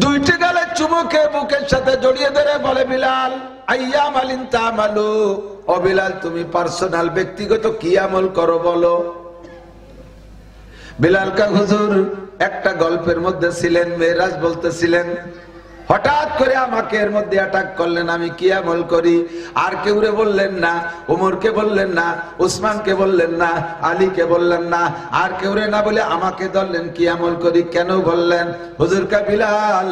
দুইটি গালে চুমুকে বুকের সাথে জড়িয়ে ধরে বলে, বিলাল আইয়া মালিন তামালু। ও বিলাল, তুমি পার্সোনাল, ব্যক্তিগত কি আমল করো বলো? বিলাল কা হুজুর, একটা গল্পের মধ্যে ছিলেন, মেয়েরাজ বলতেছিলেন হঠাৎ করে আমাকে এর মধ্যে অ্যাটাক করলেন, আমি কি আমল করি? আর কেউরে বললেন না, ওমরকে বললেন না, উসমানকে বললেন না, আলীকে বললেন না, আর কেউরে না বলে আমাকে ধরলেন, কি আমল করি, কেন বললেন? হুজুর বিলাল,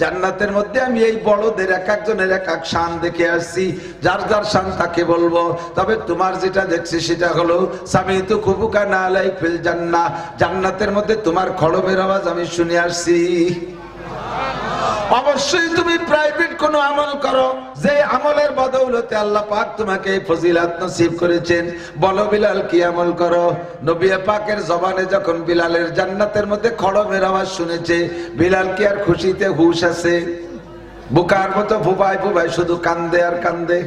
জান্নাতের মধ্যে আমি এই বড়দের এক একজনের এক এক শান দেখে আসছি, যার যার শান তাকে বলব। তবে তোমার যেটা দেখছি সেটা হলো স্বামী তো খুবুকা না লাই ফিল জান্না জান্নাতের মধ্যে তোমার খড়মের আওয়াজ আমি শুনে আসছি। অবশ্যই তুমি প্রাইভেট কোন আমল করো। যে আমলের বদৌলতে আল্লাহ পাক তোমাকে ফজিলাত নসিব করেছেন। বলো বিলাল কি আমল করো? নবী পাকের জবানে যখন বিলালের জান্নাতের মধ্যে খড়মের আওয়াজ শুনেছে, বিলাল কি আর খুশিতে হুশ আছে? বুকার মতো ফুবাই ফুবাই শুধু কান্দে আর কান্দে।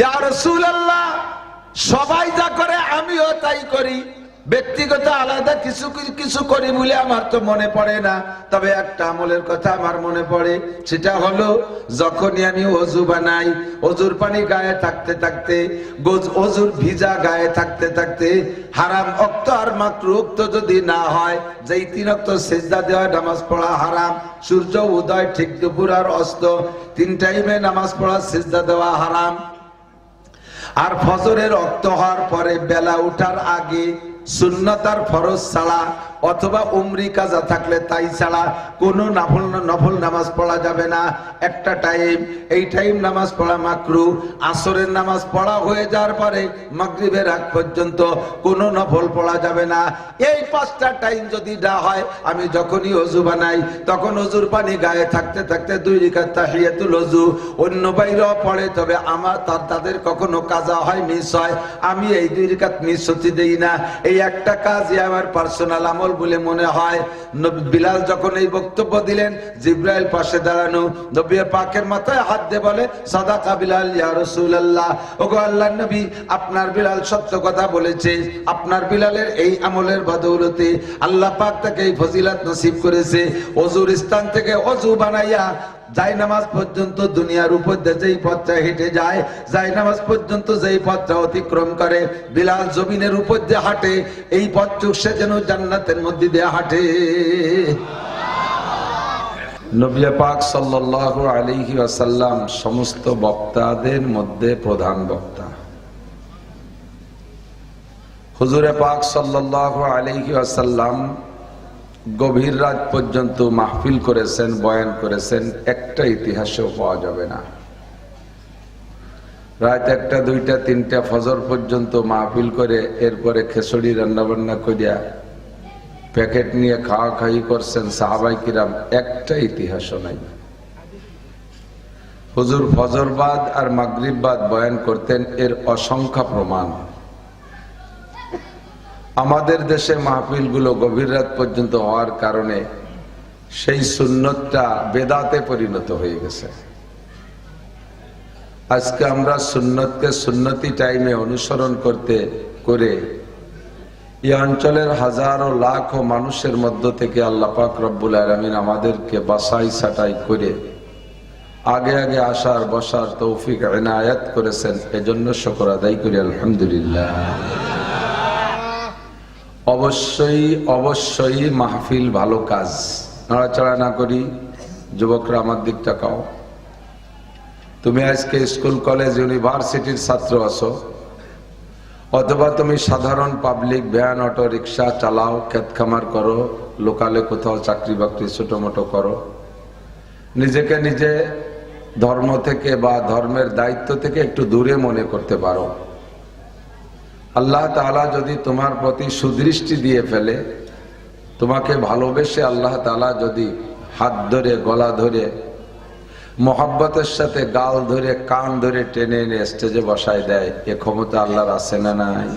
ইয়া রাসূলুল্লাহ, সবাই যা করে আমিও তাই করি। ব্যক্তিগত আলাদা কিছু কিছু করি বলে আমার তো মনে পড়ে না। তবে একটা আমলের কথা আমার মনে পড়ে, সেটা হলো, যখনই আমি অজু বানাই, অজুর পানি গায়ে থাকতে থাকতে অজুর ভিজা গায়ে থাকতে থাকতে, হারাম অক্ত আর মাত্র উক্ত যদি না হয়, যেই তিন অক্ত সেজদা দেওয়া, নামাজ পড়া হারাম, সূর্য উদয় ঠিক দুপুর আর অস্ত, তিন টাইমে নামাজ পড়া, সেজদা দেওয়া হারাম। আর ফজরের রক্ত হওয়ার পরে বেলা উঠার আগে সুন্নতার ফরজ ছাড়া অথবা উমরি কাজা থাকলে তাই ছাড়া কোনো নফল নফল নামাজ পড়া যাবে না। একটা টাইম এই টাইম নামাজ পড়া মাকরু, আসরের নামাজ পড়া হয়ে যাওয়ার পরে মাগরিবের আগ পর্যন্ত কোনো নফল পড়া যাবে না। এই পাঁচটা টাইম যদি না হয়, আমি যখনই অজু বানাই, তখন অজুর পানি গায়ে থাকতে থাকতে দুই রিকাত তাহিয়াতুল অজু। অন্য বাইরেও পড়ে, তবে আমার তার তাদের কখনো কাজা হয় মিস হয়। আমি এই দুই রিকাত মিস হতে দেই না। এই একটা কাজই আমার পার্সোনাল আমল বলে মনে হয়। বিলাল যখন এই বক্তব্য দিলেন, জিব্রাইল পাশে দাঁড়ানো, নবী পাকের মাথায় হাত দিয়ে বলে, সাদাকা বিলাল, ইয়া রাসূলুল্লাহ। ওগো আল্লাহর নবী, আপনার বিলাল সত্য কথা বলেছে। আপনার বিলালের এই আমলের বদৌলতে আল্লাহ পাক তাকে এই ফজিলাত নসিব করেছে। অজুর স্থান থেকে অজু বানাইয়া যাই নামাজ পর্যন্ত দুনিয়ার উপর যেই পথটা হেঁটে যায়, যাই নামাজ পর্যন্ত যেই পথটা অতিক্রম করে, বিলাল জমিনের উপর দিয়ে হাঁটে, এই পথটুক সে যেন জান্নাতের মধ্যে দিয়ে হাঁটে। নবিয়া পাক সাল্লাল্লাহু আলাইহি ওয়াসাল্লাম সমস্ত বক্তাদের মধ্যে প্রধান বক্তা। হুজুরে পাক সাল্লাল্লাহু আলাইহি ওয়াসাল্লাম গভীর রাত পর্যন্ত মাহফিল করেছেন, বয়ান করেছেন, একটা ইতিহাসেও পাওয়া যাবে না। রাত একটা, দুইটা, তিনটা, ফজর পর্যন্ত মাহফিল করে এরপরে খেসড়ি রান্নাবান্না করিয়া প্যাকেট নিয়ে খাওয়া খাই করছেন সাহাবাই কিরাম, একটা ইতিহাসও নাই। হুজুর ফজরবাদ আর মাগরিববাদ বয়ান করতেন, এর অসংখ্য প্রমাণ। আমাদের দেশে মাহফিলগুলো গভীর রাত পর্যন্ত হওয়ার কারণে সেই সুন্নতটা বেদাতে পরিণত হয়ে গেছে। আজকে আমরা সুন্নতকে সুন্নতি টাইমে অনুসরণ করতে করে এই অঞ্চলের হাজারো লাখো মানুষের মধ্য থেকে আল্লাহ পাক রব্বুল আলমিন আমাদেরকে বাসাই সাটাই করে আগে আগে আসার বসার তৌফিক এনায়াত করেছেন। এজন্য শকর আদায় করি, আলহামদুলিল্লাহ। অবশ্যই অবশ্যই মাহফিল ভালো কাজ। নড়াচড়া না করি, যুবকরা আমার দিক তাকাও। তুমি আজকে স্কুল, কলেজ, ইউনিভার্সিটির ছাত্র আছো। অথবা তুমি সাধারণ পাবলিক, ভ্যান, অটো, রিক্সা চালাও, ক্ষেত খামার করো, লোকালে কোথাও চাকরি বাকরি ছোট মোটো করো। নিজেকে নিজে ধর্ম থেকে বা ধর্মের দায়িত্ব থেকে একটু দূরে মনে করতে পারো। আল্লাহ তালা যদি তোমার প্রতি সুদৃষ্টি দিয়ে ফেলে, তোমাকে ভালোবেসে আল্লাহ তালা যদি হাত ধরে, গলা ধরে, মোহাব্বতের সাথে গাল ধরে, কান ধরে টেনে এনে স্টেজে বসায় দেয়, এ ক্ষমতা আল্লাহর আছে না নাই?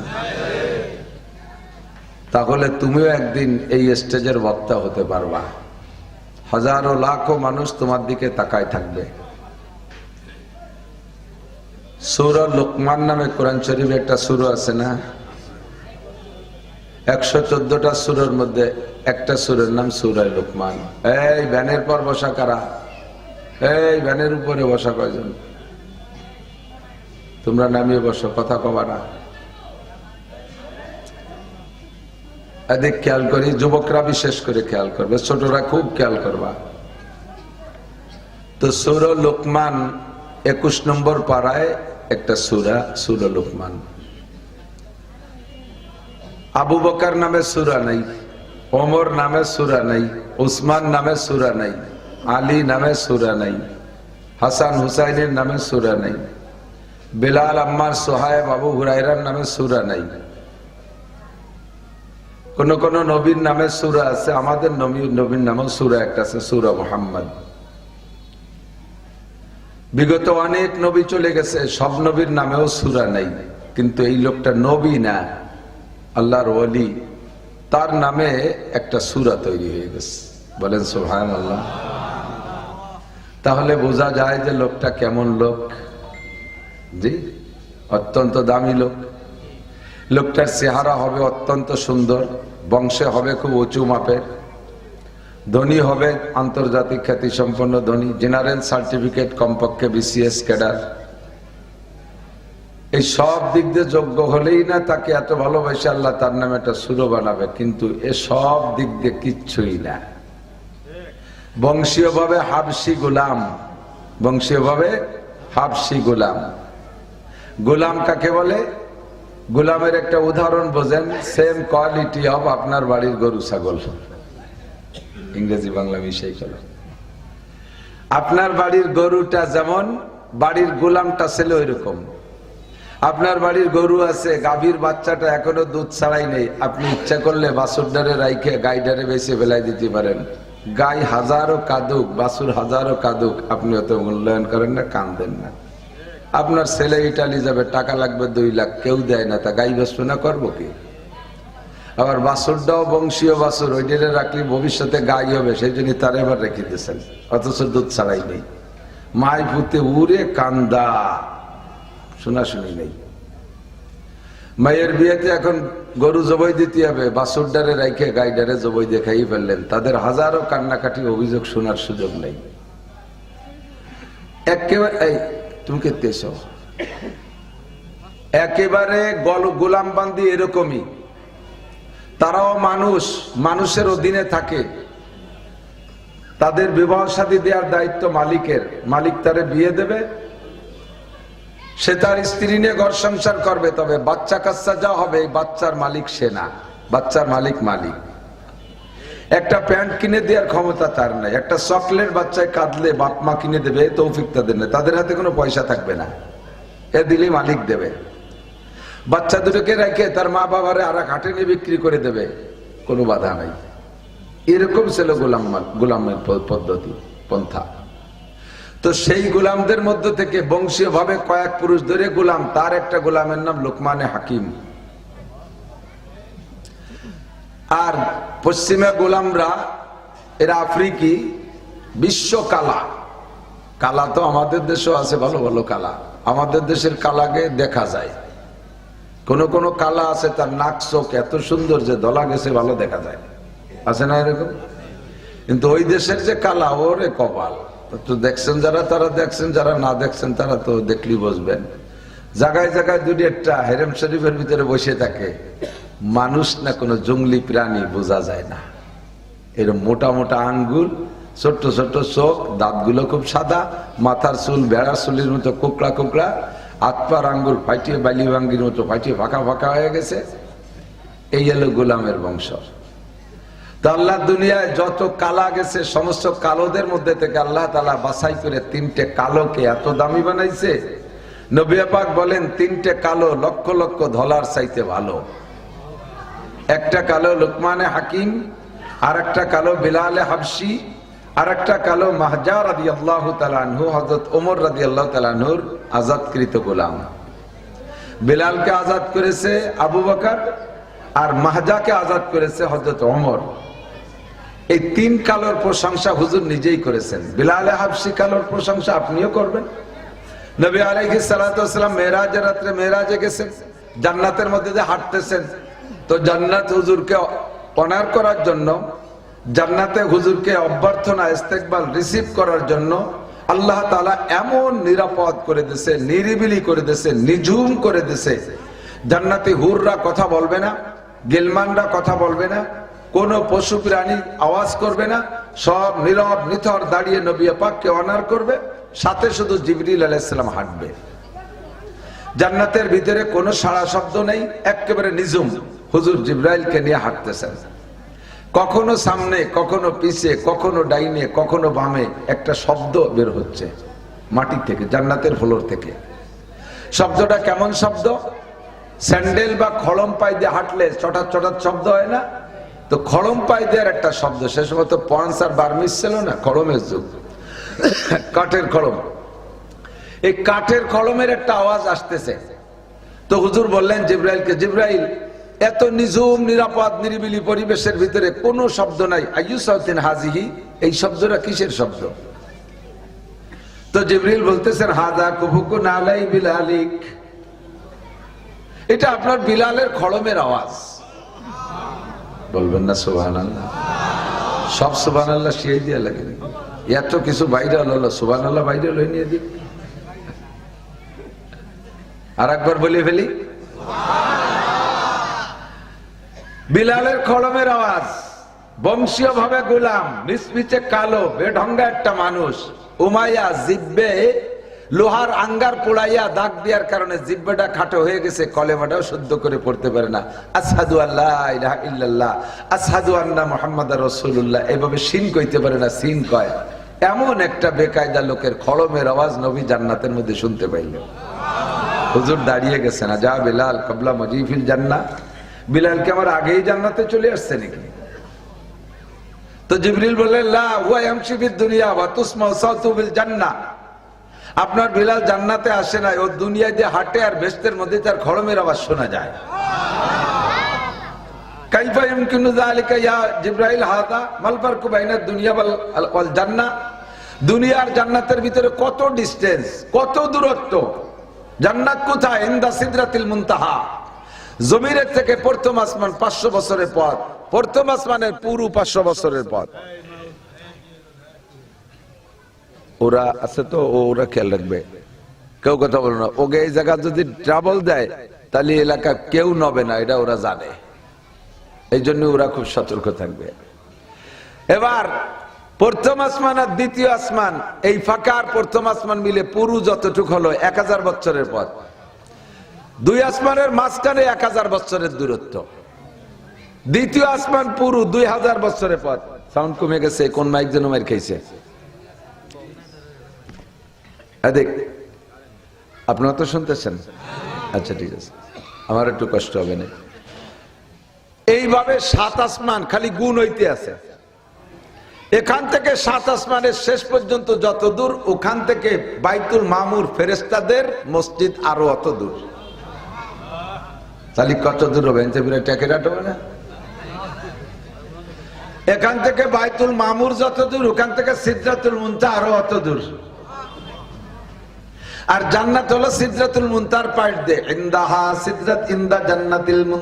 তাহলে তুমিও একদিন এই স্টেজের বক্তা হতে পারবা। হাজারো, লাখো মানুষ তোমার দিকে তাকায় থাকবে। সুর লোকমান নামে কোরআন শরীফ একটা সুর আছে না? একশো চোদ্দটা সুরের মধ্যে একটা সুরের নাম সুরায় লোকমান। এই ভ্যানের পর বসা কারা? এই ভ্যানের উপরে বসা কয়জন? তোমরা নামিয়ে বসো, কথা কবা না। এদিক খেয়াল করি, যুবকরা বিশেষ করে খেয়াল করবে, ছোটরা খুব খেয়াল করবা। তো সুর লোকমান একুশ নম্বর পাড়ায় একটা সুরা, সুর লোকমান। আবু বকার নামে সুরা নাই, ওমর নামে সুরা নাই, উসমান নামে সুরা নাই, আলী নামে সুরা নাই, হাসান হুসাইনের নামে সুরা নাই, বেলাল আম্মার সোহায়েব আবু হুরাইরার নামে সুরা নাই। কোন কোন নবীর নামে সুরা আছে, আমাদের নবীর নবীর নামে সুরা একটা আছে, সুরা মোহাম্মদ। বিগত অনেক নবী চলে গেছে, সব নবীর নামেও সুরা নাই। কিন্তু এই লোকটা নবী না, আল্লাহর ওলি। তার নামে একটা সুরা তৈরি হয়ে গেছে। বলেন সোহান আল্লাহ তাহলে বোঝা যায় যে লোকটা কেমন লোক। জি, অত্যন্ত দামি লোক। লোকটার চেহারা হবে অত্যন্ত সুন্দর, বংশে হবে খুব উঁচু মাপের। ধনী হবে, আন্তর্জাতিক খ্যাতি সম্পন্ন ধনী জেনারেল সার্টিফিকেট কমপক্ষে বিসিএস ক্যাডার এই সব দিক দিয়ে যোগ্য হলেই না তাকে এত ভালোবাসে আল্লাহ তার নামে একটা সুরো বানাবে, কিন্তু এ সব দিক দিয়ে কিচ্ছুই না। বংশীয়ভাবে হাবসি গোলাম। বংশীয়ভাবে হাবসি গোলাম। গোলাম কাকে বলে? গোলামের একটা উদাহরণ বোঝেন সেম কোয়ালিটি অব আপনার বাড়ির গরু ছাগল। ইংরেজি, বাংলা মিশাই গেল আপনার বাড়ির গরুটা যেমন, বাড়ির গোলামটা ছিল ওই রকম আপনার বাড়ির গরু আছে, গাভীর বাচ্চাটা এখনও দুধ ছাড়াই নেই। আপনি ইচ্ছা করলে বাসুরডারে রাইখে গাইডারে বেশি ফেলাই দিতে পারেন। গাই হাজারো কাদুক বাসুর হাজারো কাদুক। আপনি অত মূল্যায়ন করেন না কান দেন না। আপনার ছেলে ইটালি যাবে, টাকা লাগবে দুই লাখ, কেউ দেয় না। তা গাই বেসবে না করব কি? আবার বাসুরটাও বংশীয় বাসুর, ওই ডেলে রাখলে ভবিষ্যতে গাই হবে, সেই জন্য তার এবার রেখে দিয়েছেন। অথচ দুধ ছাড়াই নেই। মাই পুঁতে উড়ে কান্দা। শোনাশুনি নেই। মায়ের বিয়েতে এখন গরু জবই দিতে হবে। বাসুর ডারে রাইখে গাই ডারে জবই দেখাই ফেললেন। তাদের হাজারো কান্নাকাটি অভিযোগ শোনার সুযোগ নেই। একেবারে, এই, তুমি কে একেবারে গল গোলাম বান্দি এরকমই। তারাও মানুষ মানুষের অধীনে থাকে। তাদের বিবাহ সাথী দেওয়ার দায়িত্ব মালিকের। মালিক তারে বিয়ে দেবে, সে তার স্ত্রী নিয়ে ঘর সংসার করবে, তবে বাচ্চা কাচ্চা যা হবে বাচ্চার মালিক সে না। বাচ্চার মালিক মালিক। একটা প্যান্ট কিনে দেওয়ার ক্ষমতা তার নাই। একটা চকলেট বাচ্চায় কাঁদলে বাপ মা কিনে দেবে তৌফিক তাদের নেই। তাদের হাতে কোনো পয়সা থাকবে না। এ দিলেই মালিক দেবে। বাচ্চা দুটোকে রেখে তার মা বাবারে আর এক হাটে নিয়ে বিক্রি করে দেবে, কোনো বাধা নাই। এরকম ছিল গোলাম গোলামের পদ্ধতি, পন্থা। তো সেই গোলামদের মধ্য থেকে বংশীয় ভাবে কয়েক পুরুষ ধরে গোলাম, তার একটা গোলামের নাম লোকমানে হাকিম। আর পশ্চিমে গোলামরা, এরা আফ্রিকি বিশ্ব কালা কালা তো আমাদের দেশেও আছে, ভালো ভালো কালা। আমাদের দেশের কালাকে দেখা যায়। কোন কোন কালা আছে, তার নাক চোখ এত সুন্দর যে দলা গেছে, ভালো দেখা যায়। আছে না এরকম? কিন্তু ওই দেশের যে কালা, ওরে কপাল। তো দেখছেন যারা, তারা দেখছেন, যারা না দেখছেন, তারা তো দেখলি বসবেন জায়গায় জায়গায় দুটি একটা হেরেম শরীফের ভিতরে বসে থাকে। মানুষ না কোনো জঙ্গলি প্রাণী বোঝা যায় না। এরকম মোটা মোটা আঙ্গুল, ছোট্ট ছোট্ট চোখ, দাঁতগুলো খুব সাদা, মাথার চুল বেড়া চুলের মতো কোকড়া কোকড়া। আত্মার আঙ্গুল ফাইটিয়ে বালি ভাঙ্গির মতো ফাইটিয়ে ফাঁকা ফাঁকা হয়ে গেছে। এই হলো গোলামের বংশ। তো আল্লাহ দুনিয়ায় যত কালা গেছে, সমস্ত কালোদের মধ্যে থেকে আল্লাহ তালা বাছাই করে তিনটে কালোকে এত দামি বানাইছে। নবিয়া পাক বলেন, তিনটে কালো লক্ষ লক্ষ ধলার চাইতে ভালো। একটা কালো লোকমানে হাকিম আর একটা কালো বিলালে হাবসি আর একটা কালো মাহজা রাদি আল্লাহ তালানহু হজরত ওমর রাদি আল্লাহ তালানহুর আজাদকৃত গোলাম। বিলালকে আজাদ করেছে আবু বকার আর মাহজাকে আজাদ করেছে হজরত ওমর। এই তিন কালোর প্রশংসা হুজুর নিজেই করেছেন। বিলালে হাবসি কালোর প্রশংসা আপনিও করবেন। নবী আলাইহি সালাতাম মেয়েরাজের রাত্রে মেয়েরাজে গেছেন, জান্নাতের মধ্যে যে হাঁটতেছেন। তো জান্নাত হুজুরকে অনার করার জন্য জান্নাতে হুজুরকে অভ্যর্থনা, ইস্তেকবাল রিসিভ করার জন্য আল্লাহ তালা এমন নিরাপদ করে দিছে, নিরিবিলি করে দিছে, নিঝুম করে দিছে। জান্নাতি হুররা কথা বলবে না, গেলমানরা কথা বলবে না, কোন পশু প্রাণী আওয়াজ করবে না, সব নীরব, নিথর দাঁড়িয়ে নবী পাককে অনার করবে, সাথে শুধু জিবরিল আলাইসালাম হাঁটবে। জান্নাতের ভিতরে কোনো সাড়া শব্দ নেই, একেবারে নিজুম হুজুর জিব্রাইলকে নিয়ে হাঁটতেছেন। কখনো সামনে, কখনো পিছে, কখনো ডাইনে, কখনো বামে একটা শব্দ বের হচ্ছে মাটি থেকে, জান্নাতের ফ্লোর থেকে। শব্দটা কেমন শব্দ? স্যান্ডেল বা খড়ম পাই দিয়ে হাঁটলে চটার চটার শব্দ হয় না? তো খড়ম পাই দেওয়ার একটা শব্দ, সে সময় তো পঞ্চ আর বার্মিস ছিল না, খড়মের যুগ। কাঠের খড়ম। এই কাঠের কলমের একটা আওয়াজ আসতেছে। তো হুজুর বললেন, জিব্রাইলকে, জিব্রাইল এত নিঝুম, নিরাপদ, নিরিবিলি পরিবেশের ভিতরে কোনো শব্দ নাই। আয়ুসাউদ্দিন হাজিহি এই শব্দটা কিসের শব্দ? তো জিব্রাইল বলতেছেন হাজা কুফুকু নালাই বিলালিক। এটা আপনার বিলালের খড়মের আওয়াজ। বলবেন না আল্লাহ সব সুবহান আল্লাহ শিয়ে দিয়ে লাগে এত কিছু বাইরে হলো সুবহান আল্লাহ বাইরে লই নিয়ে দিই আর একবার বলে ফেলি। বিলালের কলমের আওয়াজ। বংশীয় ভাবে গোলাম মিসমিচে কালো, বেঢঙ্গা একটা মানুষ। উমাইয়া জিব্বে লোহার আঙ্গার পোড়াইয়া দাগ দেওয়ার কারণে জিব্বেটা খাটো হয়ে গেছে, কলেমাটাও শুদ্ধ করে পড়তে পারে না। আসাদু আল্লাহ ইল্লাল্লাহ আসাদু আন্না মোহাম্মদ রসুল্লাহ এভাবে সিন কইতে পারে না, সিন কয়। এমন একটা বেকায়দা লোকের খড়মের আওয়াজ নবী জান্নাতের মধ্যে শুনতে পাইলেন। হুজুর দাঁড়িয়ে গেছে না, যা বিলাল, কবলা মজিফিল জান্না বিলালকে আমার আগেই জান্নাতে চলে আসছে নাকি? তো জিবরিল বললেন আপনার বিলাল জান্নাতে আসে না ও দুনিয়া দিয়ে হাঁটে আর বেস্তের মধ্যে তার খড়মের আওয়াজ শোনা যায়। দুনিয়ার জান্নাতের ভিতরে কত ডিসটেন্স কত দূরত্ব? জান্নাত কোথায়? ইন্দা সিদরাতিল মুনতাহা। জমিনের থেকে প্রথম আসমান পাঁচশো বছরের পথ প্রথম আসমানের পুরো পাঁচশো বছরের পথ ওরা আছে তো ওরা খেয়াল রাখবে। কেউ কথা বলো না। ওকে এই জায়গা যদি ট্রাভেল দেয়, তাহলে এলাকা কেউ নবে না, এটা ওরা জানে। এই জন্য ওরা খুব সতর্ক থাকবে। এবার, প্রথম আসমান আর দ্বিতীয় আসমান, এই ফাঁকার প্রথম আসমান মিলে পুরু যতটুক হলো, এক হাজার বছরের পথ দুই আসমানের মাঝখানে এক হাজার বছরের দূরত্ব। দ্বিতীয় আসমান পুরু দুই হাজার বছরের পথ। সাউন্ড কমে গেছে, কোন মাইক যেন মার দেখ, আপনারা তো শুনতেছেন। আচ্ছা ঠিক আছে। আমার একটু কষ্ট হবে না। এইভাবে সাত আসমান খালি গুণ হইতে আছে। এখান থেকে সাত আসমানের শেষ পর্যন্ত যত দূর, ওখান থেকে বাইতুল মামুর ফেরেস্তাদের মসজিদ আরও অত দূর। তাহলে কত দূর হবে? ট্যাকেরাট হবে না? এখান থেকে বাইতুল মামুর যত দূর, ওখান থেকে সিদ্ধাতুল মুন্তা আরও অত দূর। আর জান্নাত হলো সিদ্রাতুল মুনতার পাশ দিয়ে। ইন্দাহা সিদরাত ইন্দা জান্নাতিল মুন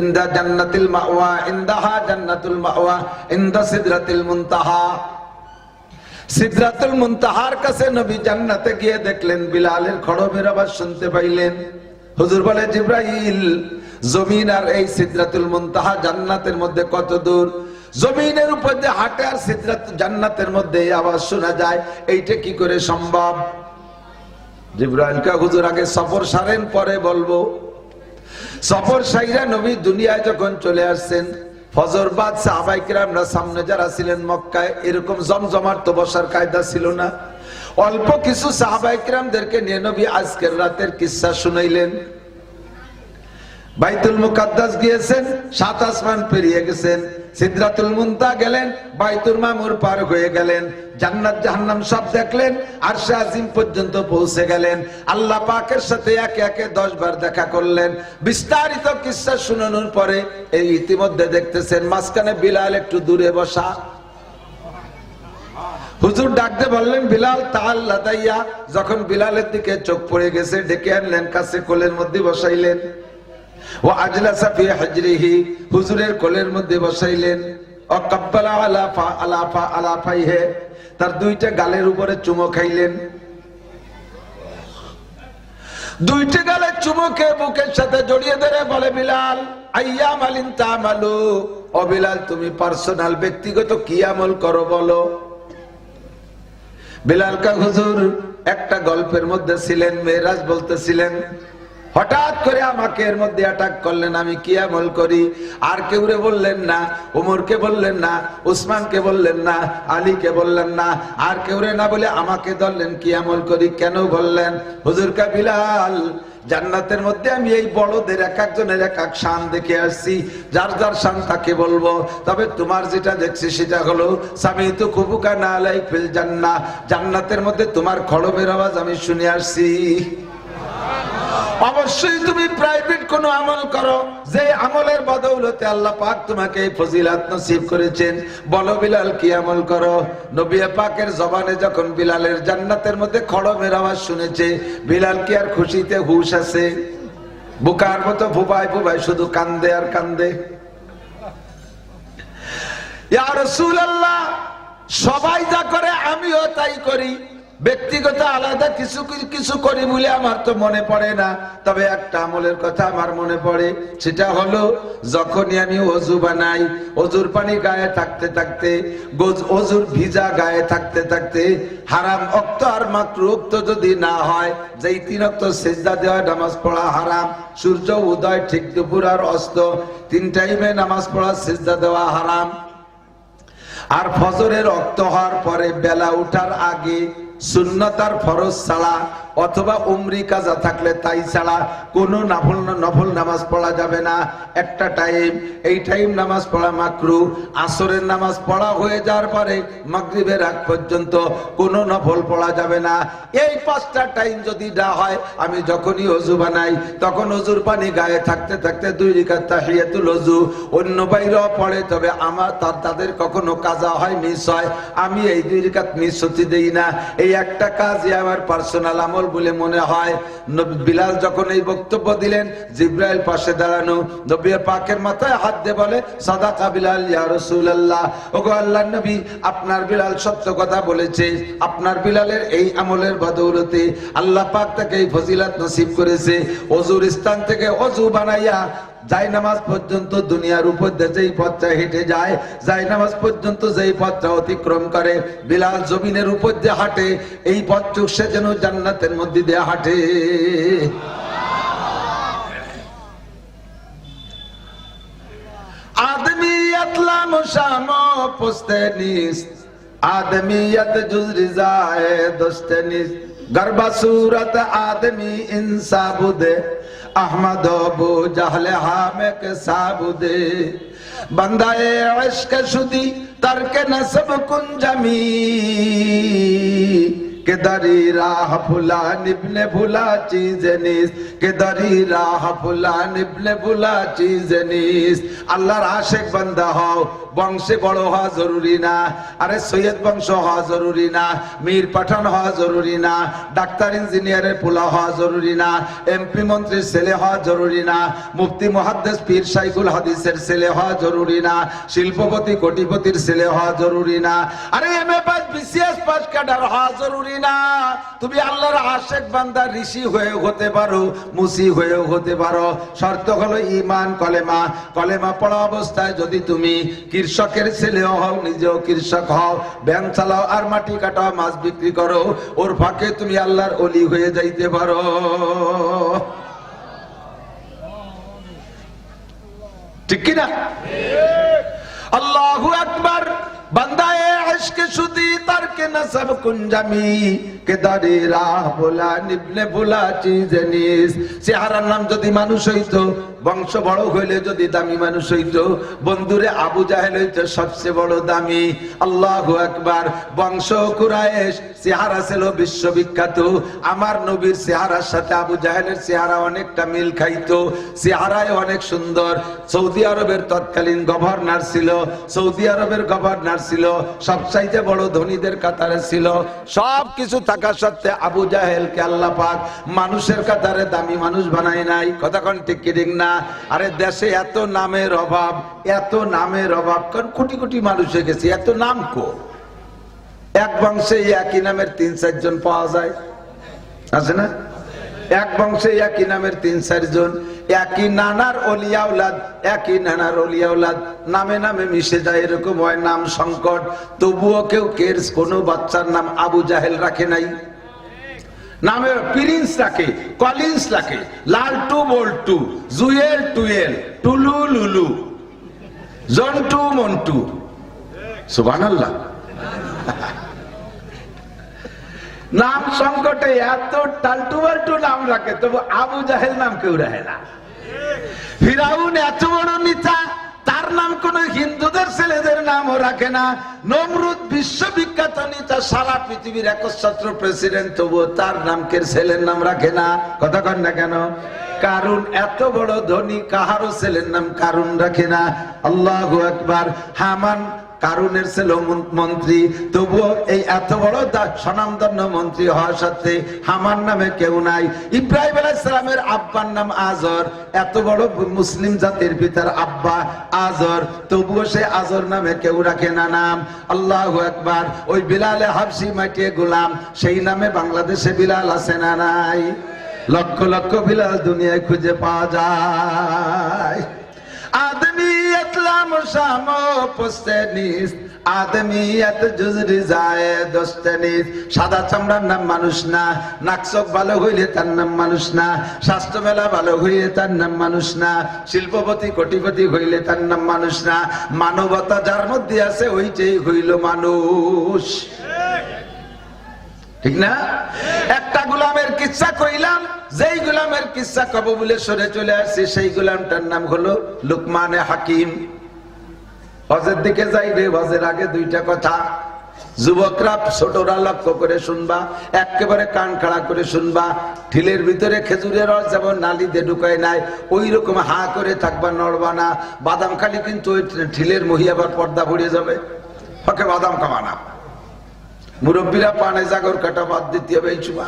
ইন্দা জান্নাতিল মাওয়া, ইন্দাহা জান্নাতুল মাওয়া, ইন্দা সিদরাতিল মুনতাহা। সিদরাতুল মুনতাহার কাছে নবী জান্নাতে গিয়ে দেখলেন, বিলালের খড়মের আওয়াজ শুনতে পাইলেন। হুজুর বলে, জিব্রাইল, জমিন আর এই সিদরাতুল মুনতাহা জান্নাতের মধ্যে কত দূর? জমিনের উপর দিয়ে হাঁটে আর সিদরাত জান্নাতের মধ্যে আওয়াজ শোনা যায়। এইটা কি করে সম্ভব? জিব্রাইলকে হুজুর, আগে সফর সারেন, পরে বলব। সফর সাইরা নবী দুনিয়ায় যখন চলে আসছেন, ফজর বাদ সাহাবাইকিরামরা সামনে যারা ছিলেন মক্কায়, এরকম জমজমার তো বসার কায়দা ছিল না। অল্প কিছু সাহাবাইকিরামদেরকে নিয়ে নবী আজকের রাতের কিসা শুনাইলেন। বাইতুল মুকাদ্দাস গিয়েছেন, সাত আসমান পেরিয়ে গেছেন সিদ্ধাতুল মুন্তা গেলেন বাইতুল মামুর পার হয়ে গেলেন, জান্নাত জাহান্নাম সব দেখলেন আর আজিম পর্যন্ত পৌঁছে গেলেন, আল্লাহ পাকের সাথে একে একে দশ বার দেখা করলেন। বিস্তারিত কিসা শুনানোর পরে এই ইতিমধ্যে দেখতেছেন, মাঝখানে বিলাল একটু দূরে বসা। হুজুর ডাকতে বললেন, বিলাল, তাল লাদাইয়া। যখন বিলালের দিকে চোখ পড়ে গেছে, ডেকে আনলেন, কাছে কোলের মধ্যে বসাইলেন। ও আজলাসা ফি হাজরিহি। হুজুরের কোলের মধ্যে বসাইলেন। ও আলা ফা আলা ফা, আলা ফাইহে। তার দুইটা গালের উপরে চুমো খাইলেন। দুইটি গালে চুমুকে বুকের সাথে জড়িয়ে ধরে বলে, বিলাল, আইয়া মালিন তামালু। ও বিলাল, তুমি পার্সোনাল, ব্যক্তিগত কি আমল করো বলো? বিলাল কা হুজুর একটা গল্পের মধ্যে ছিলেন, মেয়েরাজ বলতেছিলেন, হঠাৎ করে আমাকে এর মধ্যে অ্যাটাক করলেন, আমি কি আমল করি? আর কেউরে বললেন না, উমরকে বললেন না, উসমানকে বললেন না, আলীকে বললেন না, আর কেউরে না বলে আমাকে ধরলেন, কি আমল করি কেন বললেন? হুজুর কা বিলাল জান্নাতের মধ্যে আমি এই বড়দের এক একজনের এক এক শান দেখে আসছি। যার যার শান তাকে বলব। তবে তোমার যেটা দেখছি সেটা হলো স্বামী তো খুবুকা না লাই ফেল জান্না জান্নাতের মধ্যে তোমার খড়বের আওয়াজ আমি শুনে আসছি। অবশ্যই তুমি প্রাইভেট কোনো আমল করো। যে আমলের বদৌলতে আল্লাহ পাক তোমাকে এই ফজিলাত নসিব করেছেন। বলো বিলাল, কি আমল করো? নবী পাকের জবানে যখন বিলালের জান্নাতের মধ্যে খড়মের আওয়াজ শুনেছে, বিলাল কি আর খুশিতে হুশ আছে? বুকার মতো ভুবাই ভুবাই শুধু কান্দে আর কান্দে। ইয়া রাসূলুল্লাহ, সবাই যা করে আমিও তাই করি। ব্যক্তিগত আলাদা কিছু কিছু- করি বলে আমার তো মনে পড়ে না। তবে একটা আমলের কথা আমার মনে পড়ে, সেটা হলো যখনই আমি অজু বানাই, অজুর পানি গায়ে থাকতে থাকতে অজুর ভিজা গায়ে থাকতে থাকতে, হারাম অক্ত আর মাত্র উক্ত যদি না হয়, যেই তিন অক্ত সেজদা দেওয়া, নামাজ পড়া হারাম, সূর্য উদয় ঠিক দুপুর আর অস্ত, তিন টাইমে নামাজ পড়া, সেজদা দেওয়া হারাম। আর ফজরের অক্ত হওয়ার পরে বেলা উঠার আগে সুন্নতার ফরজ ছাড়া অথবা উমরি কাজা থাকলে তাই ছাড়া কোনো নফল নফল নামাজ পড়া যাবে না। একটা টাইম এই টাইম নামাজ পড়া মাকরু, আসরের নামাজ পড়া হয়ে যাওয়ার পরে মাগরিবের আগ পর্যন্ত কোনো নফল পড়া যাবে না। এই পাঁচটা টাইম যদি না হয়, আমি যখনই অজু বানাই, তখন অজুর পানি গায়ে থাকতে থাকতে দুই রিকাত তাহিয়াতুল অজু। অন্য বাইরেও পড়ে, তবে আমার তার তাদের কখনো কাজা হয় মিস হয়। আমি এই দুই রিকাত মিস হতে দিই না। এই একটা কাজই আমার পার্সোনাল আমল। বলে মনে হয়। বিলাল যখন এই বক্তব্য দিলেন, জিব্রাইল পাশে দাঁড়ানো, নবী পাকের মাথায় হাত দিয়ে বলে, সাদাকা বিলাল, ইয়া রাসূলুল্লাহ। ওগো আল্লাহর নবী, আপনার বিলাল সত্য কথা বলেছে। আপনার বিলালের এই আমলের বদৌলতে আল্লাহ পাক তাকে এই ফজিলাত নসিব করেছে। অজুর স্থান থেকে অজু বানাইয়া যাই নামাজ পর্যন্ত দুনিয়ার উপর দিয়ে যেই পথটা হেঁটে যায়, যাই নামাজ পর্যন্ত যেই পথটা অতিক্রম করে, বিলাল জমিনের উপর দিয়ে হাঁটে, এই পথটুক সে যেন জান্নাতের মধ্যে দিয়ে হাঁটে। আদমি আতলা মুসাম পোস্তে নিস, আদমি জুজরি যায় দোস্তে নিস। گربا صورت آدمی انصاب دے، احمد ابو جہل حامک صاب دے۔ بندہ عشق شدی، ترک نصب کن جمی۔ کہ دری راہ پھلان ابن بھلا چیز نیس کہ دری راہ پھلان ابن بھلا چیز نیس اللہ عاشق بندہ ہو বংশে বড় হওয়া জরুরি না। আরে সৈয়দ বংশ হওয়া জরুরি না, মীর পাঠান হওয়া জরুরি না, ডাক্তার, ইঞ্জিনিয়ারের পোলা হওয়া জরুরি না, এমপি মন্ত্রীর ছেলে হওয়া জরুরি না, মুফতি মহাদ্দেশ পীর সাইকুল হাদিসের ছেলে হওয়া জরুরি না, শিল্পপতি, কোটিপতির ছেলে হওয়া জরুরি না। আরে M A pass, BCS pass, cadre হওয়া জরুরি না। তুমি আল্লাহর আশেক বান্দা, ঋষি হয়ে হতে পারো, মুসি হয়েও হতে পারো। শর্ত হলো ইমান, কলেমা। কলেমা পড়া অবস্থায় যদি তুমি কৃষকের ছেলেও হও, নিজেও কৃষক হও। ব্যাংক চালাও আর মাটি কাটাও, মাছ বিক্রি করো। ওর ফাঁকে তুমি আল্লাহর অলি হয়ে যাইতে পারো। ঠিক কিনা আল্লাহু আকবার। বান্দায়ে ইশক সুদি তারকে নসব কুঞ্জামি কে দারি রাহ ভোলা নিবনে ভোলা চিজ নিস। চেহারার নাম যদি মানুষ হইতো বংশ বড় হইলে যদি দামি মানুষ হইতো, বন্ধুরে আবু জাহেল হইতো সবচেয়ে বড় দামি। আল্লাহ একবার বংশ কুরায়েশ চেহারা ছিল বিশ্ববিখ্যাত। আমার নবীর চেহারার সাথে আবু জাহেলের চেহারা অনেকটা মিল খাইতো। চেহারায় অনেক সুন্দর। সৌদি আরবের তৎকালীন গভর্নর ছিল। সৌদি আরবের গভর্নর ছিল। সবচাইতে বড় ধনীদের কাতারে ছিল। সব কিছু থাকা সত্ত্বে আবু জাহেলকে আল্লাহ পাক মানুষের কাতারে দামি মানুষ বানায় নাই। কথা ঠিক কি ঠিক না? আরে দেশে এত নামের অভাব, এত নামের অভাব, কারণ কোটি কোটি মানুষ হয়ে গেছে, এত নাম কো? এক বংশে একই নামের তিন চারজন পাওয়া যায়। আছে না? এক বংশে একই নামের তিন চারজন একই নানার অলিয়াউলাদ একই নানার অলিয়াউলাদ নামে নামে মিশে যায়, এরকম হয় নাম সংকট। তবুও কেউ কের কোনো বাচ্চার নাম আবু জাহেল রাখে নাই। নামে প্রিন্স রাখে কলিন্স রাখে লালটু বল্টু জুয়েল, টুয়েল, টুলু, লুলু জন্টু মন্টু সুবহানাল্লাহ। নাম সংকটে এত টালটু বাল্টু নাম রাখে, তবু আবু জাহেল নাম কেউ রাখে না। ফিরাউন এত বড় নাম কোন হিন্দুদের ছেলেদের নামও রাখে না। নমরুদ বিশ্ববিখ্যাত নেতা, সারা পৃথিবীর একচ্ছত্র প্রেসিডেন্ট, তবুও তার নামকের ছেলের নাম রাখে না? কথা কন না কেন? কারণ এত বড় ধনী, কাহারও ছেলের নাম কারণ রাখে না। আল্লাহ একবার হামান কারুনের ছিল মন্ত্রী, তবুও এই এত বড় স্বনামধন্য মন্ত্রী হওয়া সত্ত্বে হামার নামে কেউ নাই। ইব্রাহিম আলাইসালামের আব্বার নাম আজর। এত বড় মুসলিম জাতির পিতার আব্বা আজর। তবুও সে আজর নামে কেউ রাখে না নাম। আল্লাহ একবার ওই বিলালে হাফসি মাটিয়ে গোলাম। সেই নামে বাংলাদেশে বিলাল আছে না নাই? লক্ষ লক্ষ বিলাল দুনিয়ায় খুঁজে পাওয়া যায়। আদমিয়ত সাদা চামড়ার নাম মানুষ না ভালো হইলে তার নাম মানুষ না, স্বাস্থ্য মেলা ভালো হইলে তার নাম মানুষ না, শিল্পপতি কোটিপতি হইলে তার নাম মানুষ না, মানবতা যার মধ্যে আছে ওইটাই হইল মানুষ। ঠিক না? একটা গোলামের কিচ্ছা কইলাম, যেই গোলামের কিচ্ছা কব বলে সরে চলে আসছে, সেই গোলামটার নাম হলো লুকমানে হাকিম। হজের দিকে যাই রে, হজের আগে দুইটা কথা। যুবকরা, ছোটরা লক্ষ্য করে শুনবা, একেবারে কান খাড়া করে শুনবা। ঢিলের ভিতরে খেজুরের রস যেমন নালিতে ঢুকায় নাই ওই রকম হা করে থাকবা, নড়বা না। বাদাম খালি কিন্তু ওই ঢিলের মহিয়াবার পর্দা ভরিয়ে যাবে। ওকে বাদাম কামানা মুরব্বীরা পানে জাগর কাটা বাদ দিতে হবে এই চুমা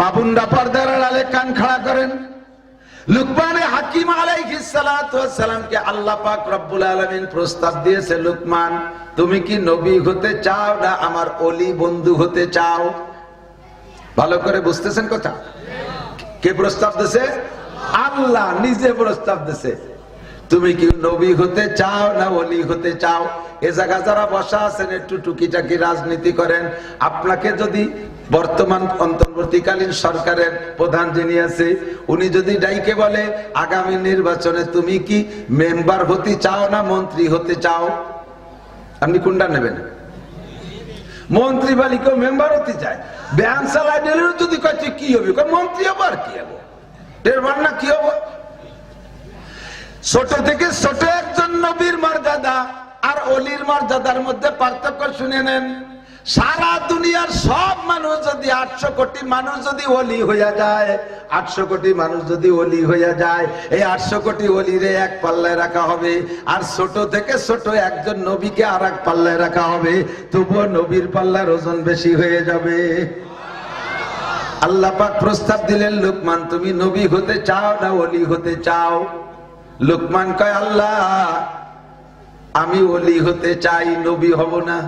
মাবুন্ডা পর্দার আড়ালে কান খাড়া করেন। লুকমানে হাকিম সালাতু সালামকে আল্লাহ পাক রব্বুল আলামিন প্রস্তাব দিয়েছে, লুকমান, তুমি কি নবী হতে চাও না আমার অলি বন্ধু হতে চাও? ভালো করে বুঝতেছেন কথা? কে প্রস্তাব দিছে আল্লাহ নিজে প্রস্তাব দিছে তুমি কি নবী হতে চাও না অলি হতে চাও? এ জায়গা যারা বসা আছেন, একটু টুকিটাকি রাজনীতি করেন। আপনাকে যদি বর্তমান অন্তর্বর্তীকালীন সরকারের প্রধান যিনি আছে, উনি যদি ডাইকে বলে, আগামী নির্বাচনে তুমি কি মেম্বার হতে চাও না মন্ত্রী হতে চাও? আপনি কোনটা নেবেন? মন্ত্রী বালিকেও মেম্বার হতে চায়। ব্যাংক চালাই যদি তুই কি হবে? মন্ত্রী হব আর কি হব? টেরবার না কি হব? ছোট থেকে ছোট একজন নবীর মর্যাদা আর অলির মর্যাদার মধ্যে পার্থক্য শুনে নেন। সারা দুনিয়ার সব মানুষ যদি আটশো কোটি মানুষ যদি অলি হইয়া যায়, আটশো কোটি মানুষ যদি অলি হইয়া যায়, এই আটশো কোটি অলিরে এক পাল্লায় রাখা হবে। আর ছোট থেকে ছোট একজন নবীকে আর এক পাল্লায় রাখা হবে। তবুও নবীর পাল্লার ওজন বেশি হয়ে যাবে। আল্লাহ পাক প্রস্তাব দিলেন, লোকমান, তুমি নবী হতে চাও না অলি হতে চাও? লোকমান কয়, আল্লাহ, আমি অলি হতে চাই, নবী হব না।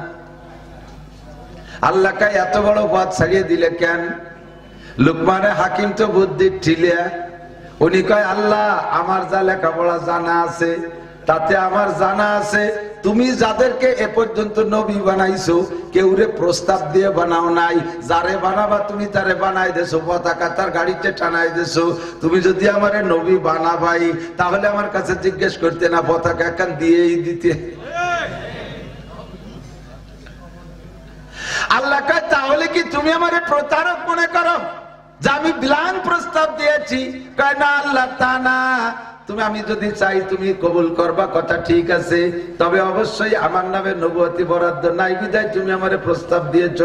আল্লাহ কায়, এত বড় পদ ছাড়িয়ে দিলে কেন? লোকমানে হাকিম তো বুদ্ধি ঠিলে। উনি কয়, আল্লাহ, আমার যা লেখাপড়া জানা আছে তাতে আমার জানা আছে, তুমি যাদেরকে এ পর্যন্ত নবী বানাইছো, কেউরে প্রস্তাব দিয়ে বানাও নাই। যারে বানাবা তুমি তারে বানাই দেছো, পতাকা তার গাড়িতে টানাই দেছো। তুমি যদি আমারে নবী বানাবাই, তাহলে আমার কাছে জিজ্ঞেস করতে না, পতাকা একান দিয়েই দিতে। আল্লাহ কয়, তাহলে কি তুমি আমারে প্রতারক মনে করো? যে আমি ব্লান প্রস্তাব দিয়েছি। কয়, না, আল্লাহ তা না। তুমি, আমি যদি চাই তুমি কবুল করবা, কথা ঠিক আছে। তবে অবশ্যই আমার নামে নবতী বরাদ্দ নাই বিদায়, তুমি আমারে প্রস্তাব দিয়েছ।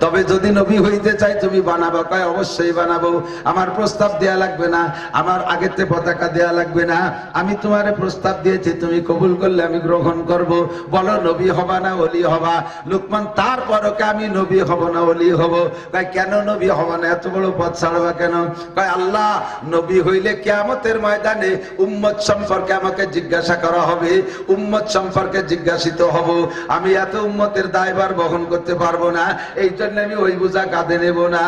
তবে যদি নবী হইতে চাই, তুমি বানাবা। কয়, অবশ্যই বানাবো। আমার প্রস্তাব দেয়া লাগবে না। আমার আগেতে পতাকা দেয়া লাগবে না। আমি তোমারে প্রস্তাব দিয়েছি, তুমি কবুল করলে আমি গ্রহণ করব। বলো, নবী হবা না অলি হবা? লুকমান তারপরকে আমি নবী হব না অলি হব? কয়, কেন নবী হব না? এত বড় পথ ছাড়বা কেন? কয়, আল্লাহ, নবী হইলে কেয়ামতের ময়দানে উম্মত সম্পর্কে আমাকে জিজ্ঞাসা করা হবে, উম্মত সম্পর্কে জিজ্ঞাসিত হব। আমি এত উম্মতের দায়ভার বহন করতে পারব না এই জন্য আমি ওই বোঝা কাঁধে নেব না।